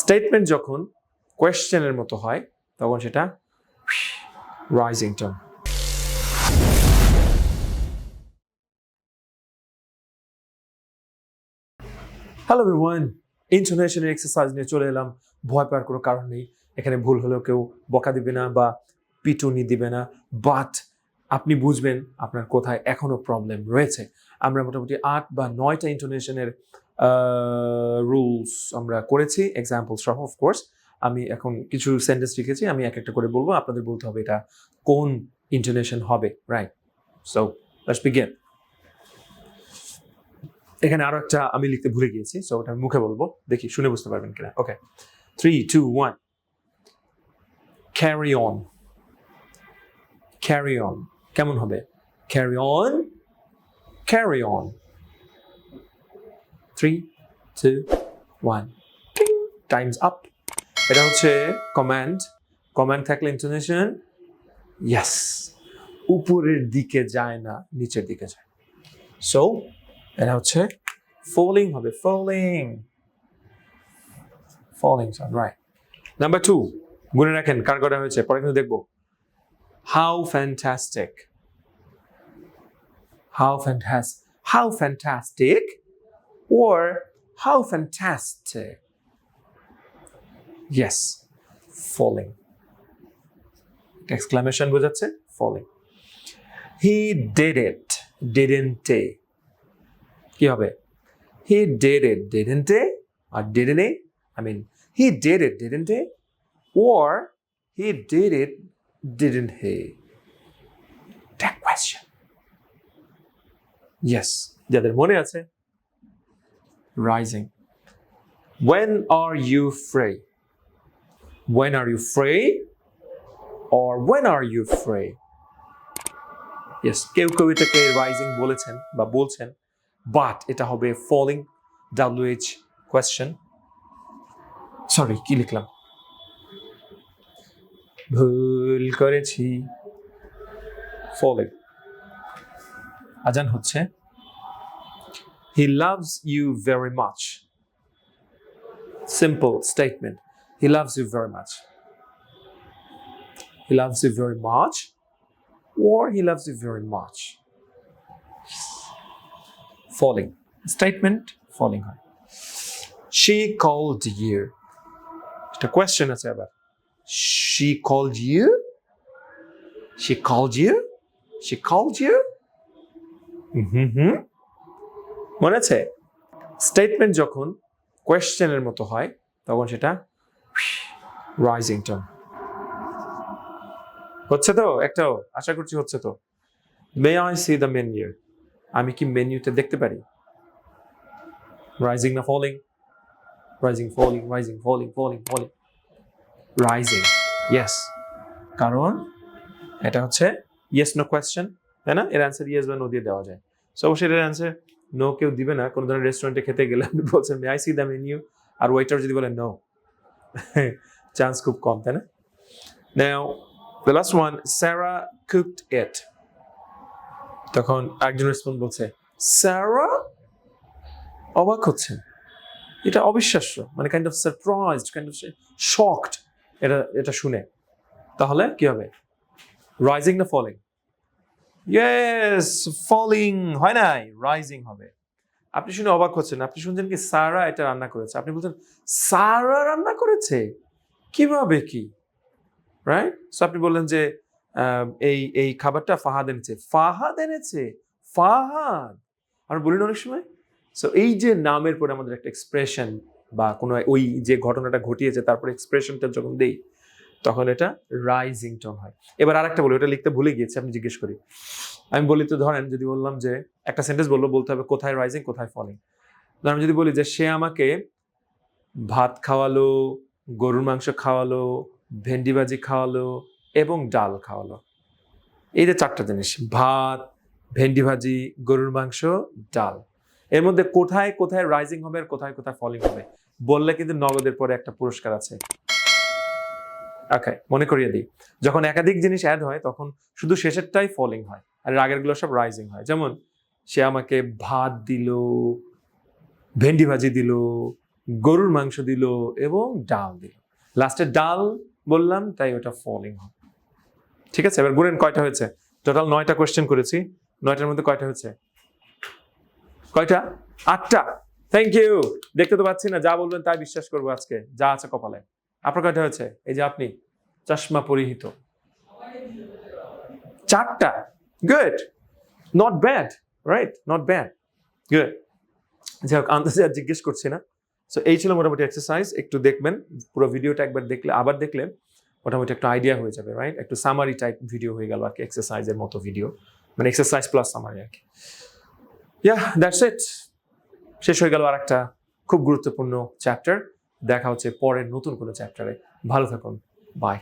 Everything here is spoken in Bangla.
স্টেটমেন্ট যখন কোয়েশ্চেনের মতো হয়, তখন সেটা রাইজিং টোন হ্যালো এভরিওয়ান ইন্টোনেশনের এক্সারসাইজ নিয়ে চলে এলাম। ভয় পাওয়ার কোনো কারণ নেই। এখানে ভুল হলেও কেউ বকা দিবে না বা পিটুনি দিবে না। বাট আপনি বুঝবেন আপনার কোথায় এখনও প্রবলেম রয়েছে। আমরা মোটামুটি আট বা নয়টা ইন্টোনেশনের রুলস আমরা করেছি এক্সাম্পল সহ অফকোর্স আমি এখন কিছু সেন্টেন্স লিখেছি, আমি এক একটা করে বলব, আপনাদের বলতে হবে এটা কোন ইন্টোনেশন হবে রাইট সো বিগিন এখানে আরও একটা আমি লিখতে ভুলে গিয়েছি সো ওটা মুখে বলব, দেখি, শুনে বুঝতে পারবেন কিনা। Okay three two one carry on carry on কেমন হবে? Carry on carry on three two one times up এটা হচ্ছে কমান্ড কমান্ড থাকলে ইন্টোনেশন ইয়েস উপরের দিকে যায় না, নিচের দিকে যায়। সো এটা হচ্ছে ফলিং হবে falling falling sound right number two গুনে রাখেন, কার করা হয়েছে? পরে কিন্তু দেখব। How fantastic how fantastic how fantastic or how fantastic yes falling exclamation বোঝাচ্ছে falling he did it didn't he কি হবে he did it didn't he or didn't he I mean he did it didn't he or he did it didn't he that question yes যাদের মনে আছে Rising. When are you free? When are you free? Or when are you free? Yes, কেউ কেউ এটাকে রাইজিং বলেছেন বা বলছেন বাট এটা হবে ফলিং ডাব্লিউএইচ কোয়েশ্চেন সরি কি লিখলাম ভুল করেছি ফলিং আজান হচ্ছে He loves you very much. Simple statement. He loves you very much. He loves you very much, or he loves you very much. Falling. Statement falling হয় She called you. একটা question আছে আবার She called you? She called you? She called you? হুম মনে আছে? স্টেটমেন্ট যখন কোয়েশ্চেনের মতো হয়, তখন সেটা রাইজিং টোন হচ্ছে তো? একটাও। আশা করছি হচ্ছে তো। May I see the menu আমি কি মেনুতে দেখতে পারি? রাইজিং না falling rising falling rising falling falling falling rising yes কারণ এটা হচ্ছে ইয়েস নো কোয়েশ্চেন তাই না? এর অ্যান্সার ইয়েস বা নো দিয়ে দেওয়া যায়। সো অবশ্যই এর অ্যান্সার নো কেউ দিবে না। কোনো ধরনের রেস্টুরেন্টে খেতে গেলে আপনি বলছেন আই সি দ্য মেনিউ আর ওয়েটার যদি বলে নো চান্স খুব কম, তাই না? The last one Sarah cooked it তখন একজন রেসপন্স বলছে স্যারা অবাক হচ্ছেন। এটা অবিশ্বাস্য মানে kind of surprised kind of shocked এটা এটা শুনে। তাহলে কি হবে? রাইজিং না ফলিং ইয়েস ফলিং হয় নাই? রাইজিং হবে। আপনি শুনে অবাক হচ্ছেন। আপনি শুনছেন কি সারা এটা রান্না করেছে? আপনি বলছেন, সারা রান্না করেছে? কীভাবে কি? রাইট সো আপনি বললেন যে এই এই খাবারটা ফাহাদ এনেছে। ফাহাদ এনেছে? ফাহাদ! আমরা বলি অনেক সময়? সো এই যে নামের পরে আমাদের একটা এক্সপ্রেশন বা কোনো ওই যে ঘটনাটা ঘটিয়েছে, তারপরে এক্সপ্রেশনটা যখন দেই তখন এটা রাইজিং টোন হয়। এবার আরেকটা বলি, ওটা লিখতে ভুলে গিয়েছি আমি জিজ্ঞেস করি। আমি বলি তো ধরেন, যদি বললাম যে, একটা সেন্টেন্স বলল, বলতে হবে কোথায় রাইজিং কোথায় ফলিং আমি যদি বলি যে, সে আমাকে ভাত খাওয়ালো, গরুর মাংস খাওয়ালো, ভেন্ডি ভাজি খাওয়ালো এবং ডাল খাওয়ালো। এই যে চারটা জিনিস, ভাত, ভেন্ডি ভাজি, গরুর মাংস, ডাল। এর মধ্যে কোথায় কোথায় রাইজিং হবে আর কোথায় কোথায় ফলিং হবে? বললে কিন্তু নগদের পরে একটা পুরস্কার আছে। ওকে মনে করিয়ে দিই। যখন একাধিক জিনিস অ্যাড হয়, তখন শুধু শেষেরটাই ফলিং হয়, আর আগেরগুলো সব রাইজিং হয়। যেমন, সে আমাকে ভাত দিল, ভেন্ডি ভাজি দিল, গরুর মাংস দিল এবং ডাল দিল। লাস্টে ডাল বললাম, তাই ওটা ফলিং হবে ঠিক আছে? এবার গুনেন, কয়টা হয়েছে? টোটাল নয়টা কোয়েশ্চেন করেছি। নয়টার মধ্যে কয়টা হয়েছে? কয়টা? আটটা। থ্যাংক ইউ দেখতে তো পাচ্ছি না, যা বলবেন তাই বিশ্বাস করব আজকে, যা আছে কপালে। আপনার হয়েছে? এই যে আপনি, চশমা পরিহিত। চারটা। Good not bad right not bad good যাই হোক, আন্দাজে আর জিজ্ঞেস করছি না। সো এই ছিল মোটামুটি এক্সারসাইজ একটু দেখবেন, পুরো ভিডিওটা একবার দেখলে, আবার দেখলে মোটামুটি একটু আইডিয়া হয়ে যাবে রাইট একটু সামারি টাইপ ভিডিও হয়ে গেল আর কি এক্সারসাইজের মতো ভিডিও মানে এক্সারসাইজ প্লাস সামারি আর কি। ইয়া দ্যাটস ইট শেষ হয়ে গেল আর একটা খুব গুরুত্বপূর্ণ চ্যাপ্টার দেখা হচ্ছে পরের নতুন কোনো চ্যাপ্টারে ভালো থাকুন। বাই